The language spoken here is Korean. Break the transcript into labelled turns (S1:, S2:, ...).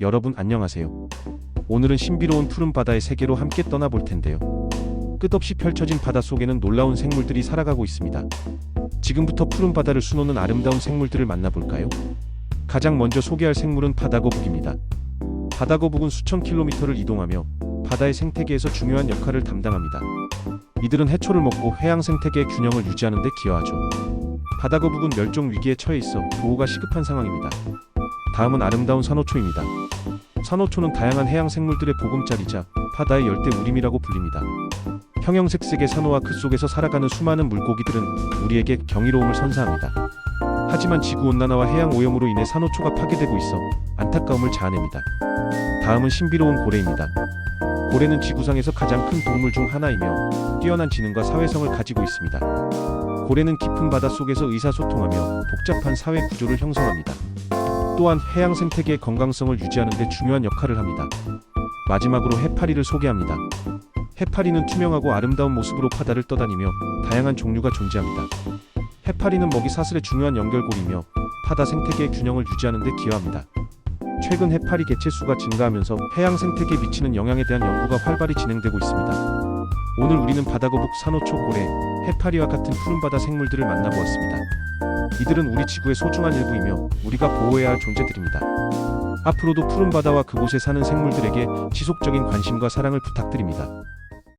S1: 여러분 안녕하세요. 오늘은 신비로운 푸른 바다의 세계로 함께 떠나볼 텐데요. 끝없이 펼쳐진 바다 속에는 놀라운 생물들이 살아가고 있습니다. 지금부터 푸른 바다를 수놓는 아름다운 생물들을 만나볼까요? 가장 먼저 소개할 생물은 바다거북입니다. 바다거북은 수천 킬로미터를 이동하며 바다의 생태계에서 중요한 역할을 담당합니다. 이들은 해초를 먹고 해양 생태계의 균형을 유지하는 데 기여하죠. 바다거북은 멸종 위기에 처해 있어 보호가 시급한 상황입니다. 다음은 아름다운 산호초입니다. 산호초는 다양한 해양 생물들의 보금자리자 바다의 열대 우림이라고 불립니다. 형형색색의 산호와 그 속에서 살아가는 수많은 물고기들은 우리에게 경이로움을 선사합니다. 하지만 지구 온난화와 해양 오염으로 인해 산호초가 파괴되고 있어 안타까움을 자아냅니다. 다음은 신비로운 고래입니다. 고래는 지구상에서 가장 큰 동물 중 하나이며 뛰어난 지능과 사회성을 가지고 있습니다. 고래는 깊은 바다 속에서 의사소통하며 복잡한 사회 구조를 형성합니다. 또한 해양 생태계의 건강성을 유지하는 데 중요한 역할을 합니다. 마지막으로 해파리를 소개합니다. 해파리는 투명하고 아름다운 모습으로 바다를 떠다니며 다양한 종류가 존재합니다. 해파리는 먹이 사슬의 중요한 연결고리며 바다 생태계의 균형을 유지하는 데 기여합니다. 최근 해파리 개체 수가 증가하면서 해양 생태계에 미치는 영향에 대한 연구가 활발히 진행되고 있습니다. 오늘 우리는 바다거북, 산호초, 고래, 해파리와 같은 푸른바다 생물들을 만나보았습니다. 이들은 우리 지구의 소중한 일부이며 우리가 보호해야 할 존재들입니다. 앞으로도 푸른 바다와 그곳에 사는 생물들에게 지속적인 관심과 사랑을 부탁드립니다.